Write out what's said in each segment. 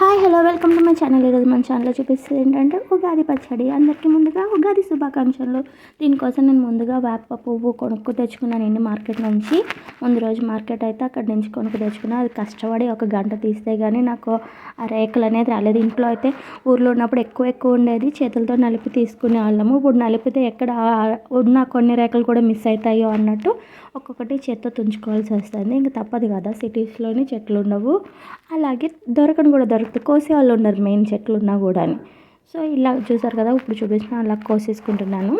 Hi hello welcome to my channel ఈరోజు మన ఛానల్లో చూపిస్తుంది ఏంటంటే ఉగాది పచ్చడి. అందరికీ ముందుగా ఉగాది శుభాకాంక్షలు. దీనికోసం నేను ముందుగా వేప పువ్వు కొనుక్కు తెచ్చుకున్నాను అండి మార్కెట్ నుంచి. ముందు రోజు మార్కెట్ అయితే అక్కడ నుంచి కొనుక్కు తెచ్చుకున్నాను అది కష్టపడి ఒక గంట తీస్తే కానీ నాకు ఆ రేకులు అనేది రాలేదు. ఇంట్లో అయితే ఊర్లో ఉన్నప్పుడు ఎక్కువ ఎక్కువ ఉండేది. చేతులతో నలిపి తీసుకునే వాళ్ళము. ఇప్పుడు నలిపితే ఎక్కడ ఉన్న కొన్ని రేకులు కూడా మిస్ అవుతాయో అన్నట్టు ఒక్కొక్కటి చేత్తో తుంచుకోవాల్సి వస్తుంది. ఇంకా తప్పదు కదా. సిటీస్లోని చెట్లు ఉండవు. అలాగే దొరకని కూడా దొరుకుతాయి కోసే వాళ్ళు ఉన్నారు మెయిన్ చెట్లు ఉన్నా కూడా సో ఇలా చూసారు కదా ఇప్పుడు చూపించిన అలా కోసేసుకుంటున్నాను.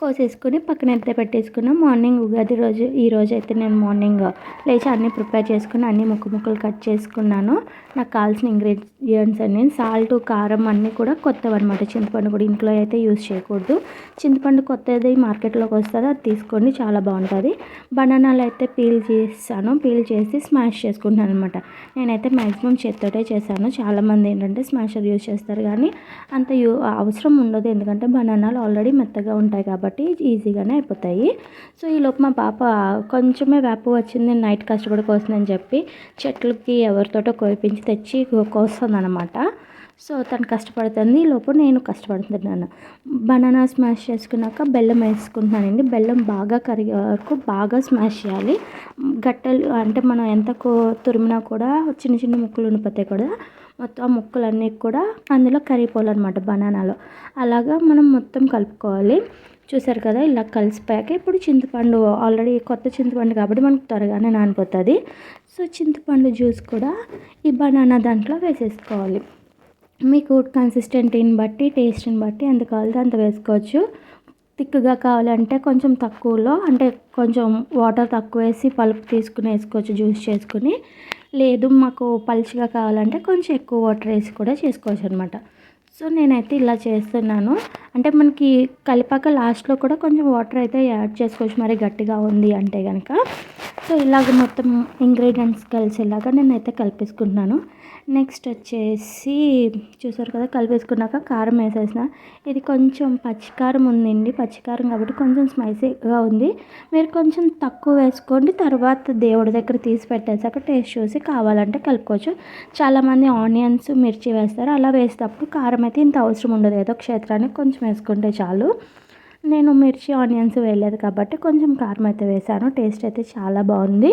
కోసేసుకుని పక్కన అయితే పెట్టేసుకున్నాం? మార్నింగ్ ఉగాది రోజు ఈ రోజు అయితే నేను మార్నింగ్ లేచి అన్నీ ప్రిపేర్ చేసుకుని అన్ని ముక్కు ముక్కలు కట్ చేసుకున్నాను. నాకు కావాల్సిన ఇంగ్రీడియంట్స్ అన్ని సాల్ట్ కారం అన్నీ కూడా కొత్తవి అనమాట చింతపండు కూడా ఇంట్లో అయితే యూస్ చేయకూడదు. చింతపండు కొత్తది మార్కెట్లోకి వస్తుంది అది తీసుకోండి చాలా బాగుంటుంది. బనానాలు అయితే పీల్ చేస్తాను పీల్ చేసి స్మాష్ చేసుకుంటాను అనమాట నేనైతే మ్యాక్సిమం చేత్తోటే చేశాను. చాలామంది ఏంటంటే స్మాషర్ యూజ్ చేస్తారు కానీ అంత యూ అవసరం ఉండదు. ఎందుకంటే బనానాలు ఆల్రెడీ మెత్తగా ఉంటాయి కాబట్టి కాబట్టి ఈజీగానే అయిపోతాయి. సో ఈలోపు మా పాప కొంచెమే వేప వచ్చింది నైట్ కష్టపడి కోసిందని చెప్పి చెట్లకి ఎవరితోటో కోపించి తెచ్చి కోస్తుంది అనమాట సో తను కష్టపడుతుంది. లోపు నేను కష్టపడుతున్నాను. బనానా స్మాష్ చేసుకున్నాక బెల్లం వేసుకుంటున్నానండి. బెల్లం బాగా కరిగే వరకు బాగా స్మాష్ చేయాలి. గట్టలు అంటే మనం ఎంత తురిమినా కూడా చిన్న చిన్న ముక్కలు ఉండిపోతాయి కూడా మొత్తం ఆ ముక్కలన్నీ కూడా అందులో కరిగిపోవాలన్నమాట బనానాలో. అలాగా మనం మొత్తం కలుపుకోవాలి. చూసారు కదా ఇలా కలిసిపోయాక ఇప్పుడు చింతపండు ఆల్రెడీ కొత్త చింతపండు కాబట్టి మనకు త్వరగానే నానిపోతుంది. సో చింతపండు జ్యూస్ కూడా ఈ బనానా దాంట్లో వేసేసుకోవాలి. మీకు కన్సిస్టెంటీని బట్టి టేస్ట్ని బట్టి ఎంత కావాలో అంత వేసుకోవచ్చు. థిక్గా కావాలంటే కొంచెం తక్కువలో అంటే కొంచెం వాటర్ తక్కువ వేసి పలుపు తీసుకుని వేసుకోవచ్చు జ్యూస్ చేసుకుని. లేదు మాకు పలుచగా కావాలంటే కొంచెం ఎక్కువ వాటర్ వేసి కూడా చేసుకోవచ్చు అనమాట సో నేనైతే ఇలా చేస్తున్నాను. అంటే మనకి కలిపాక లాస్ట్లో కూడా కొంచెం వాటర్ అయితే యాడ్ చేసుకోవచ్చు. మరి గట్టిగా ఉంది అంటే కనుక సో ఇలాగ మొత్తం ఇంగ్రీడియంట్స్ కలిసేలాగా నేనైతే కలిపేసుకుంటున్నాను. నెక్స్ట్ వచ్చేసి చూసారు కదా కలిపేసుకున్నాక కారం వేసేసిన. ఇది కొంచెం పచ్చికారం ఉందండి. పచ్చికారం కాబట్టి కొంచెం స్పైసీగా ఉంది. మీరు కొంచెం తక్కువ వేసుకోండి. తర్వాత దేవుడి దగ్గర తీసి పెట్టేసాక టేస్ట్ చూసి కావాలంటే కలుపుకోవచ్చు. చాలామంది ఆనియన్స్ మిర్చి వేస్తారు. అలా వేసేటప్పుడు కారం అయితే ఇంత అవసరం ఉండదు. ఏదో క్షేత్రానికి కొంచెం వేసుకుంటే చాలు. నేను మిర్చి ఆనియన్స్ వేయలేదు కాబట్టి కొంచెం కారం అయితే వేసాను. టేస్ట్ అయితే చాలా బాగుంది.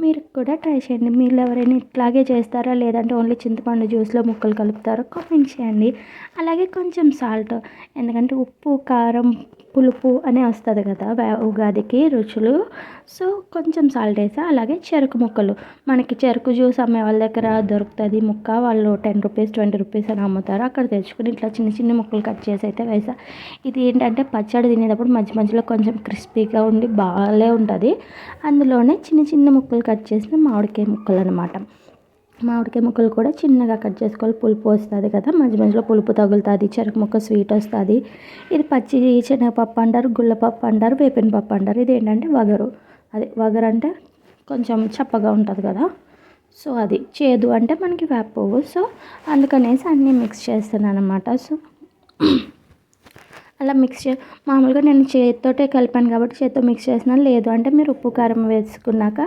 మీరు కూడా ట్రై చేయండి. మీరు ఎవరైనా ఇట్లాగే చేస్తారా? లేదంటే ఓన్లీ చింతపండు జ్యూస్లో ముక్కలు కలుపుతారో కామెంట్ చేయండి. అలాగే కొంచెం సాల్ట్ ఎందుకంటే ఉప్పు కారం పులుపు అనే వస్తుంది కదా ఉగాదికి రుచులు. సో కొంచెం సాల్ట్ వేసా అలాగే చెరుకు ముక్కలు. మనకి చెరుకు జ్యూస్ అమ్మే వాళ్ళ దగ్గర దొరుకుతుంది ముక్క వాళ్ళు టెన్ రూపీస్ ట్వంటీ రూపీస్ అని అమ్ముతారు. అక్కడ తెచ్చుకుని ఇట్లా చిన్న చిన్న ముక్కలు కట్ చేసి అయితే వేసా. ఇది ఏంటంటే పచ్చడి తినేటప్పుడు మధ్య మధ్యలో కొంచెం క్రిస్పీగా ఉండి బాగాలే ఉంటుంది. అందులోనే చిన్న చిన్న ముక్కలు కట్ చేసిన మామిడికాయ ముక్కలు అనమాట మామిడికాయ ముక్కలు కూడా చిన్నగా కట్ చేసుకోవాలి. పులుపు వస్తుంది కదా మధ్య మధ్యలో పులుపు తగులుతుంది చెరుకు ముక్క స్వీట్ వస్తుంది. ఇది పచ్చి శనగపప్పు అంటారు గుళ్ళపప్పు అంటారు వేపిన పప్పు అంటారు. ఇది ఏంటంటే వగరు. అది వగరు అంటే కొంచెం చప్పగా ఉంటుంది కదా. సో అది చేదు అంటే మనకి వేపవు సో అందుకనేసి అన్నీ మిక్స్ చేస్తున్నాను అనమాట సో అలా మిక్స్ చే మామూలుగా నేను చేతితోటే కలిపాను కాబట్టి చేతితో మిక్స్ చేసినాను లేదు అంటే మీరు ఉప్పు కారం వేసుకున్నాక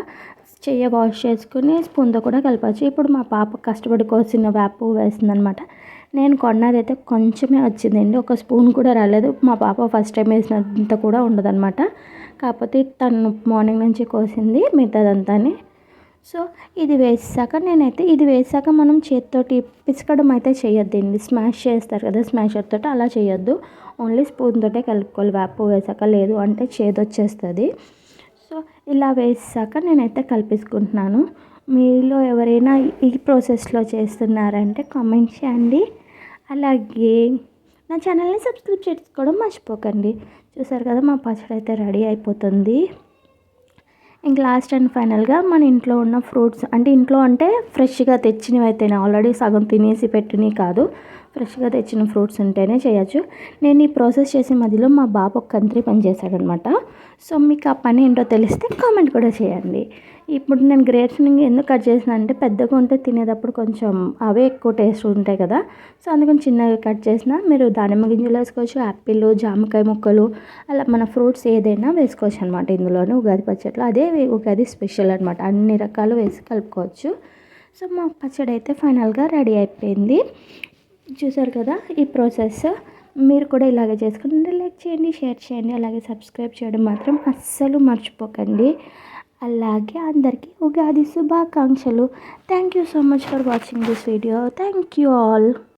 చెయ్యి వాష్ చేసుకుని స్పూన్తో కూడా కలపచ్చు. ఇప్పుడు మా పాప కష్టపడి కోసిన వేప వేసిందనమాట. నేను కొన్నదైతే కొంచెమే వచ్చిందండి. ఒక స్పూన్ కూడా రాలేదు. మా పాప ఫస్ట్ టైం వేసినంత కూడా ఉండదన్నమాట కాకపోతే తను మార్నింగ్ నుంచి కోసింది మిగతాదంతా సో ఇది వేసాక నేనైతే ఇది వేసాక మనం చేతితోటి పిసకడం అయితే చేయొద్దండి స్మాష్ చేస్తారు కదా స్మాషర్ తోటి అలా చేయొద్దు ఓన్లీ స్పూన్ తోటే కలుపుకోవాలి. వేపు వేసాక లేదు అంటే చేదొచ్చేస్తుంది. సో ఇలా వేసాక నేనైతే కలిపేసుకుంటున్నాను. మీలో ఎవరైనా ఈ ప్రాసెస్లో చేస్తున్నారంటే కామెంట్ చేయండి. అలాగే నా ఛానల్ని సబ్స్క్రైబ్ చేసుకోవడం మర్చిపోకండి. చూసారు కదా మా పచ్చడి అయితే రెడీ అయిపోతుంది. ఇంక లాస్ట్ అండ్ ఫైనల్గా మన ఇంట్లో ఉన్న ఫ్రూట్స్ అంటే ఇంట్లో అంటే ఫ్రెష్గా తెచ్చినవి అయితేనే. ఆల్రెడీ సగం తినేసి పెట్టినవి కాదు. ఫ్రెష్గా తెచ్చిన ఫ్రూట్స్ ఉంటేనే చేయొచ్చు. నేను ఈ ప్రాసెస్ చేసే మధ్యలో మా బాబు ఒక కంత్రి పని చేశాడనమాట. సో మీకు ఆ పని ఏంటో తెలిస్తే కామెంట్ కూడా చేయండి. ఇప్పుడు నేను గ్రేప్స్ ఎందుకు కట్ చేసిన అంటే పెద్దగా ఉంటే తినేటప్పుడు కొంచెం అవే ఎక్కువ టేస్ట్ ఉంటాయి కదా. సో అందుకని చిన్నగా కట్ చేసిన మీరు దానిమ్మ గింజలు వేసుకోవచ్చు యాపిల్ జామకాయ ముక్కలు అలా మన ఫ్రూట్స్ ఏదైనా వేసుకోవచ్చు అనమాట ఇందులోనే ఉగాది పచ్చట్లో అదే ఉగాది స్పెషల్ అనమాట. అన్ని రకాలు వేసి కలుపుకోవచ్చు. సో మా పచ్చడి అయితే ఫైనల్గా రెడీ అయిపోయింది. చూసారు కదా ఈ ప్రాసెస్. మీరు కూడా ఇలాగే చేసుకుంటే లైక్ చేయండి షేర్ చేయండి అలాగే సబ్స్క్రైబ్ చేయడం మాత్రం అస్సలు మర్చిపోకండి. అలాగే అందరికీ ఉగాది శుభాకాంక్షలు. Thank you so much for watching this video thank you all